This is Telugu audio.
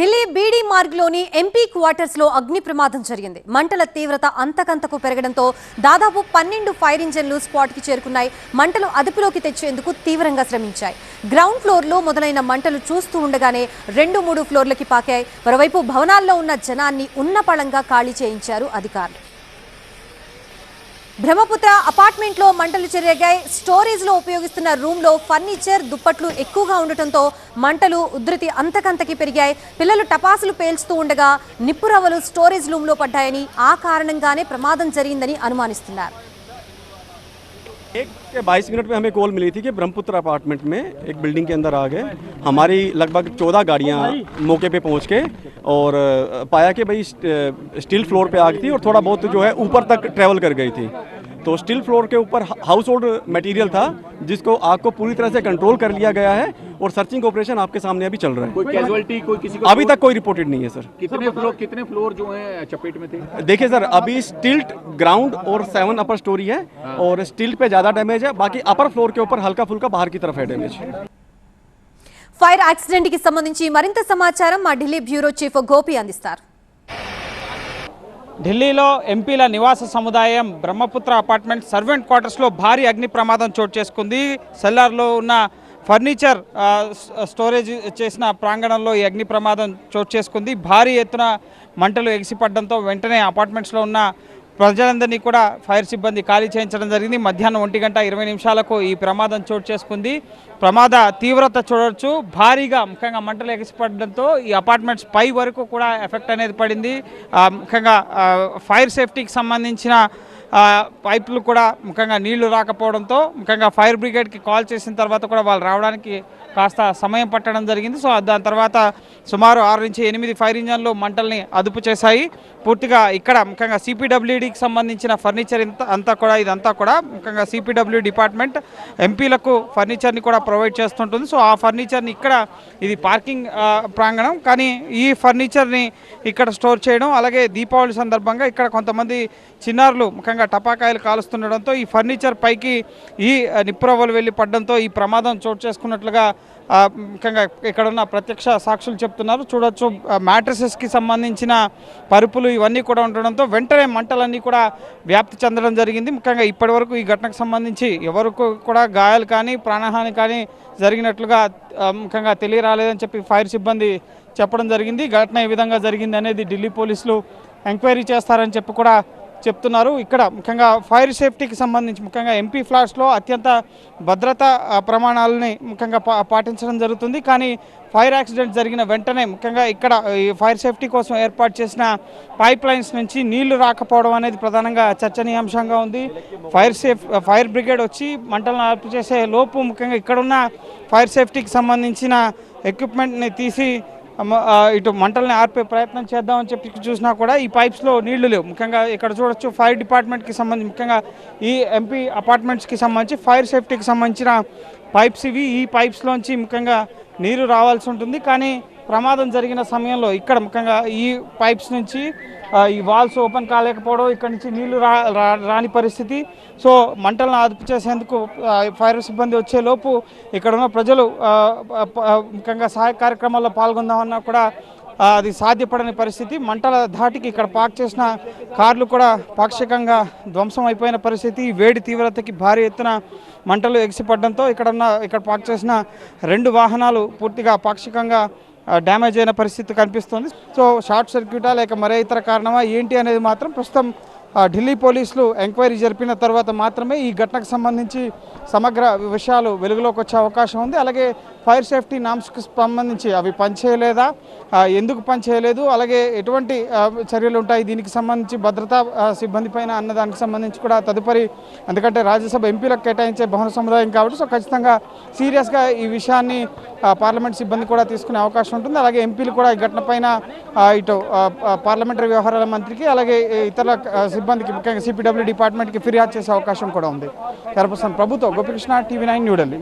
ఢిల్లీ బీడీ మార్గ్లోని ఎంపీ క్వార్టర్స్లో అగ్ని ప్రమాదం జరిగింది. మంటల తీవ్రత అంతకంతకు పెరగడంతో దాదాపు పన్నెండు ఫైర్ ఇంజన్లు స్పాట్కి చేరుకున్నాయి. మంటలు అదుపులోకి తెచ్చేందుకు తీవ్రంగా శ్రమించాయి. గ్రౌండ్ ఫ్లోర్లో మొదలైన మంటలు చూస్తూ ఉండగానే రెండు మూడు ఫ్లోర్లకి పాకాయి. మరోవైపు భవనాల్లో ఉన్న జనాన్ని ఉన్నపళంగా ఖాళీ చేయించారు అధికారులు. బ్రహ్మపుత్ర అపార్ట్మెంట్లో మంటలు చెరిగాయి. స్టోరేజ్లో ఉపయోగిస్తున్న రూమ్లో ఫర్నిచర్ దుప్పట్లు ఎక్కువగా ఉండటంతో మంటలు ఉధృతి అంతకంతకి పెరిగాయి. పిల్లలు టపాసులు పేల్చుతూ ఉండగా నిప్పురవ్వలు స్టోరేజ్ రూమ్లో పడ్డాయని ఆ కారణంగానే ప్రమాదం జరిగిందని అనుమానిస్తున్నారు. एक के बाईस मिनट में हमें कॉल मिली थी कि ब्रह्मपुत्र अपार्टमेंट में एक बिल्डिंग के अंदर आ गए। हमारी लगभग चौदह गाड़ियाँ मौके पे पहुँच के और पाया कि भाई स्टील फ्लोर पे आ गई थी और थोड़ा बहुत जो है ऊपर तक ट्रेवल कर गई थी। तो स्टील फ्लोर के ऊपर हाउस होल्ड मटीरियल था, जिसको आग को पूरी तरह से कंट्रोल कर लिया गया है और सर्चिंग ऑपरेशन आपके सामने अभी चल रहा कोई कैजुअलिटी कोई किसी को है अभी तक कोई रिपोर्टेड नहीं है सर कितने फ्लोर कितने फ्लोर जो हैं चपेट में थे देखिए सर अभी स्टिल्ट ग्राउंड और सेवन अपर स्टोरी है और स्टिल्ट पे ज़्यादा डैमेज है बाकी अपर फ्लोर के ऊपर हल्का फुल्का बाहर की तरफ है डैमेज ఫైర్ యాక్సిడెంట్ కి సంబంధించి మరింత సమాచారం మా ఢిల్లీ బ్యూరో చీఫ్ గోపి అందిస్తారు ఢిల్లీలో ఎంపీల నివాస సముదాయం బ్రహ్మపుత్ర అపార్ట్మెంట్ సర్వెంట్ క్వార్టర్స్లో భారీ అగ్ని ప్రమాదం చోటు చేసుకుంది సెల్లార్లో ఉన్న ఫర్నిచర్ స్టోరేజ్ చేసిన ప్రాంగణంలో ఈ అగ్ని ప్రమాదం చోటు చేసుకుంది. భారీ ఎత్తున మంటలు ఎగిసిపడడంతో వెంటనే అపార్ట్మెంట్స్లో ఉన్న ప్రజలందరినీ కూడా ఫైర్ సిబ్బంది ఖాళీ చేయించడం జరిగింది. మధ్యాహ్నం ఒంటి గంట ఇరవై నిమిషాలకు ఈ ప్రమాదం చోటు చేసుకుంది. ప్రమాద తీవ్రత చూడొచ్చు. భారీగా ముఖ్యంగా మంటలు ఎగిసిపడడంతో ఈ అపార్ట్మెంట్స్ పై వరకు కూడా ఎఫెక్ట్ అనేది పడింది. ముఖ్యంగా ఫైర్ సేఫ్టీకి సంబంధించిన పైపులు కూడా ముఖ్యంగా నీళ్ళు రాకపోవడంతో ముఖ్యంగా ఫైర్ బ్రిగేడ్కి కాల్ చేసిన తర్వాత కూడా వాళ్ళు రావడానికి కాస్త సమయం పట్టడం జరిగింది. సో దాని తర్వాత సుమారు ఆరు నుంచి ఎనిమిది ఫైర్ ఇంజన్లు మంటల్ని అదుపు చేశాయి. పూర్తిగా ఇక్కడ ముఖ్యంగా సిపిడబ్ల్యూడికి సంబంధించిన ఫర్నిచర్ ఇంత అంతా కూడా ఇదంతా కూడా ముఖ్యంగా సిపిడబ్ల్యూ డిపార్ట్మెంట్ ఎంపీలకు ఫర్నిచర్ని కూడా ప్రొవైడ్ చేస్తుంటుంది. సో ఆ ఫర్నిచర్ని ఇక్కడ ఇది పార్కింగ్ ప్రాంగణం. కానీ ఈ ఫర్నిచర్ని ఇక్కడ స్టోర్ చేయడం అలాగే దీపావళి సందర్భంగా ఇక్కడ కొంతమంది చిన్నారులు ముఖ్యంగా టపాకాయలు కాలుస్తుండడంతో ఈ ఫర్నిచర్ పైకి ఈ నిప్రవ్వలు వెళ్ళి పడడంతో ఈ ప్రమాదం చోటు చేసుకున్నట్లుగా ముఖ్యంగా ఇక్కడున్న ప్రత్యక్ష సాక్షులు చెప్తున్నారు. చూడొచ్చు మ్యాట్రసెస్కి సంబంధించిన పరుపులు ఇవన్నీ కూడా ఉండడంతో వెంటనే మంటలన్నీ కూడా వ్యాప్తి చెందడం జరిగింది. ముఖ్యంగా ఇప్పటివరకు ఈ ఘటనకు సంబంధించి ఎవరికి కూడా గాయాలు కానీ ప్రాణహాని కానీ జరిగినట్లుగా ముఖ్యంగా తెలియరాలేదని చెప్పి ఫైర్ సిబ్బంది చెప్పడం జరిగింది. ఘటన ఏ విధంగా జరిగింది అనేది ఢిల్లీ పోలీసులు ఎంక్వైరీ చేస్తారని చెప్పి కూడా చెప్తున్నారు. ఇక్కడ ముఖ్యంగా ఫైర్ సేఫ్టీకి సంబంధించి ముఖ్యంగా ఎంపీ ఫ్లాట్స్లో అత్యంత భద్రతా ప్రమాణాలని ముఖ్యంగా పా- పాటించడం జరుగుతుంది. కానీ ఫైర్ యాక్సిడెంట్ జరిగిన వెంటనే ముఖ్యంగా ఇక్కడ ఈ ఫైర్ సేఫ్టీ కోసం ఏర్పాటు చేసిన పైప్ లైన్స్ నుంచి నీళ్ళు రాకపోవడం అనేది ప్రధానంగా చర్చనీయాంశంగా ఉంది. ఫైర్ సేఫ్ ఫైర్ బ్రిగేడ్ వచ్చి మంటలను ఆర్పు చేసే లోపు ముఖ్యంగా ఇక్కడున్న ఫైర్ సేఫ్టీకి సంబంధించిన ఎక్విప్మెంట్ని తీసి ఇటు మంటల్ని ఆర్పే ప్రయత్నం చేద్దామని చెప్పి చూసినా కూడా ఈ పైప్స్లో నీళ్ళు లేవు. ముఖ్యంగా ఇక్కడ చూడొచ్చు ఫైర్ డిపార్ట్మెంట్కి సంబంధించి ముఖ్యంగా ఈ ఎంపీ అపార్ట్మెంట్స్కి సంబంధించి ఫైర్ సేఫ్టీకి సంబంధించిన పైప్స్ ఇవి. ఈ పైప్స్లోంచి ముఖ్యంగా నీరు రావాల్సి ఉంటుంది. కానీ ప్రమాదం జరిగిన సమయంలో ఇక్కడ ముఖ్యంగా ఈ పైప్స్ నుంచి ఈ వాల్స్ ఓపెన్ కాలేకపోవడం ఇక్కడ నుంచి నీళ్ళు రా రాని పరిస్థితి. సో మంటలను అదుపు చేసేందుకు ఫైర్ సిబ్బంది వచ్చేలోపు ఇక్కడ ఉన్న ప్రజలు ముఖ్యంగా సహాయ కార్యక్రమాల్లో పాల్గొందామన్నా కూడా అది సాధ్యపడని పరిస్థితి. మంటల ధాటికి ఇక్కడ పార్క్ చేసిన కార్లు కూడా పాక్షికంగా ధ్వంసం అయిపోయిన పరిస్థితి. ఈ వేడి తీవ్రతకి భారీ ఎత్తున మంటలు ఎగిసిపడడంతో ఇక్కడ ఉన్న ఇక్కడ పార్క్ చేసిన రెండు వాహనాలు పూర్తిగా పాక్షికంగా డ్యామేజ్ అయిన పరిస్థితి కనిపిస్తుంది. సో షార్ట్ సర్క్యూటా లేక మరే ఇతర కారణమా ఏంటి అనేది మాత్రం ప్రస్తుతం ఢిల్లీ పోలీసులు ఎంక్వైరీ జరిపిన తర్వాత మాత్రమే ఈ ఘటనకు సంబంధించి సమగ్ర విషయాలు వెలుగులోకి వచ్చే అవకాశం ఉంది. అలాగే ఫైర్ సేఫ్టీ నామ్స్కి సంబంధించి అవి పనిచేయలేదా? ఎందుకు పనిచేయలేదు? అలాగే ఎటువంటి చర్యలు ఉంటాయి? దీనికి సంబంధించి భద్రతా సిబ్బంది పైన అన్న దానికి సంబంధించి కూడా తదుపరి ఎందుకంటే రాజ్యసభ ఎంపీలకు కేటాయించే భవన సముదాయం కాబట్టి సో ఖచ్చితంగా సీరియస్గా ఈ విషయాన్ని పార్లమెంట్ సిబ్బంది కూడా తీసుకునే అవకాశం ఉంటుంది. అలాగే ఎంపీలు కూడా ఈ ఘటన పైన ఇటు పార్లమెంటరీ వ్యవహారాల మంత్రికి అలాగే ఇతర సిబ్బందికి ముఖ్యంగా సిపిడబ్ల్యూ డిపార్ట్మెంట్కి ఫిర్యాదు చేసే అవకాశం కూడా ఉంది. కరపర్సన్ ప్రభుత్వం గోపికృష్ణ టీవీ నైన్ న్యూఢిల్లీ